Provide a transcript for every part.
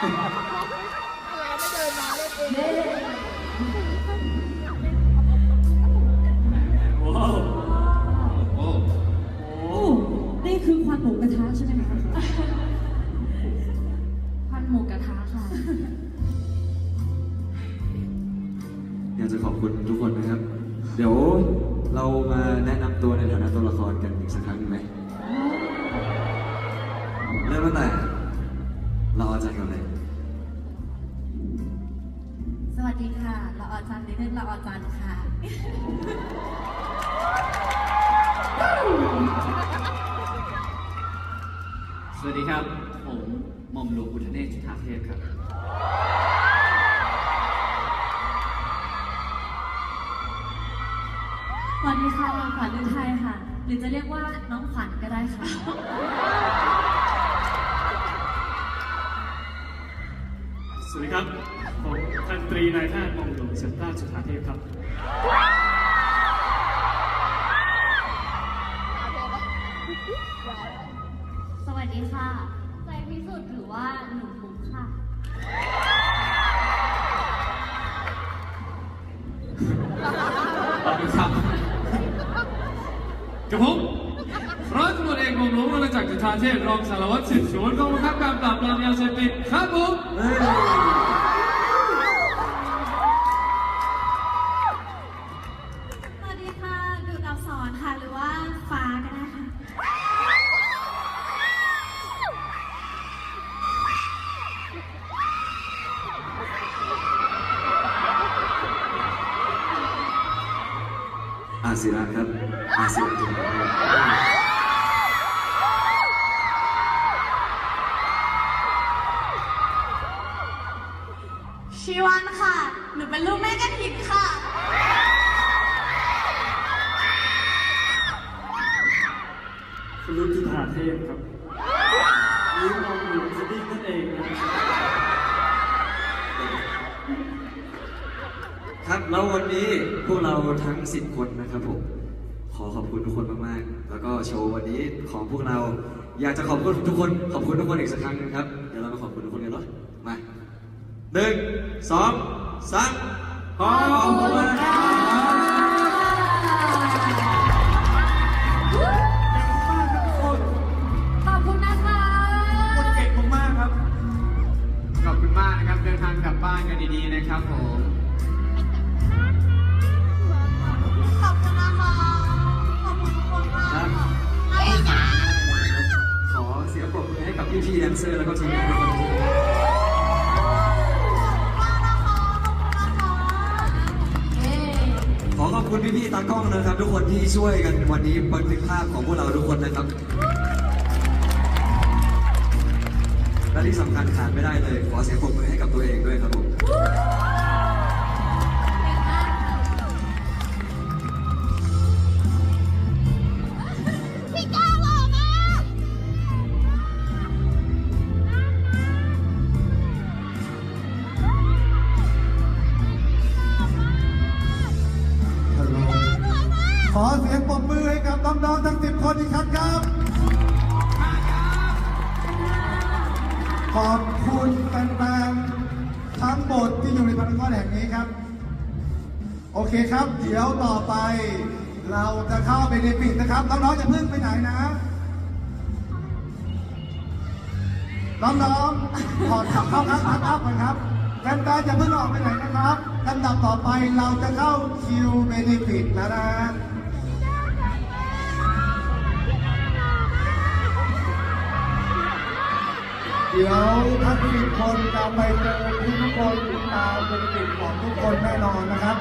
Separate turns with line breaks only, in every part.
ว้าว
โอ้
โอ้
โอ้นี่คือควันหมูกระทะใช่ไหมคะ
พันหมูกระทะค่ะ
อยากจะขอบคุณทุกคนนะครับ เดี๋ยวเรามาแนะนำตัวในฐานะตัวละครกันอีกสักครั้งหนึ่งไหมเริ่มตั้งแต่
ดีค่ะเราอาจารย์ในเรื่องเราอาจารย์ค่ะ
สวัสดีครับ ผมหม่อมหลวงอุทเนศจุฑาเทพครับ
สวัสดีค่ะขวัญฤทัยค่ะ หรือจะเรียกว่าน้องขวัญก็ได้ค่ะ
สวัสดีครับผมพัน ตรีนายทหารหม่อมหลวงเซนต้าจุฑาเทพครับ
สวัสดีค่ะ ใจพิสุทธิ์หรือว่าหนูมุกค่ะ
ขอบคุณครับกับผมร้อยตำรวจเอกหม่อมหลวงวรจักรจุฑาเทพรองสารวัตรสืบสวนกองบังคับการปราบปรามยาเสพติดครับผม
อา
ศิระครับ อาศิระจุฬา
ชีวันค่ะ หนูเป็นลูกแม่กระถิ่นค่ะ
คุณรุ่จุฑาเทพครับนี่หม่อมหลวงสดิ้งนั่นเองนะ
แล้ววันนี้พวกเราทั้ง 10 คนนะครับผม ขอขอบคุณทุกคนมากๆ แล้วก็โชว์วันนี้ของพวกเรา อยากจะขอบคุณทุกคน ขอบคุณทุกคนอีกสักครั้งหนึงครับ เดี๋ยวเรามาขอบคุณทุกคนกันเนาะมาหนึ่งสองสามขอบคุณครับ
ขอบคุณ
มากครับ
ขอบคุณมากนะครับ เดินทางกลับบ้านกันดีๆนะครับผม
จริงขอขอบคุณพี่ๆตากล้องนะครับ ทุกคนที่ช่วยกันวันนี้บันทึกภาพของพวกเราทุกคนนะครับ และที่สำคัญขาดไม่ได้เลย ขอเสียงปรบมือให้กับตัวเองด้วย
ขอเสียงปรบมือให้กับน้องๆทั้งสิบคนอีกครั้งครับ ขอบคุณแฟนๆทั้งหมดที่อยู่ในพารากอนแห่งนี้ครับ โอเคครับ เดี๋ยวต่อไป เราจะเข้าไปในปิดนะครับ น้องๆจะพิ่งไปไหนนะ น้องๆถอดขับเข้าครับพักอัพกันครับแฟนๆจะเพิ่งออกไปไหนนะครับลำดับต่อไปเราจะเข้าคิวเบนฟิตแล้วนะ ดี๋ยวทั้งสิบคนจะไปเจอทุกคนตามเบนฟิตของทุกคนแน่นอนนะครับ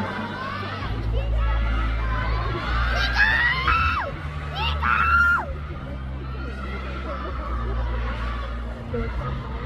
เ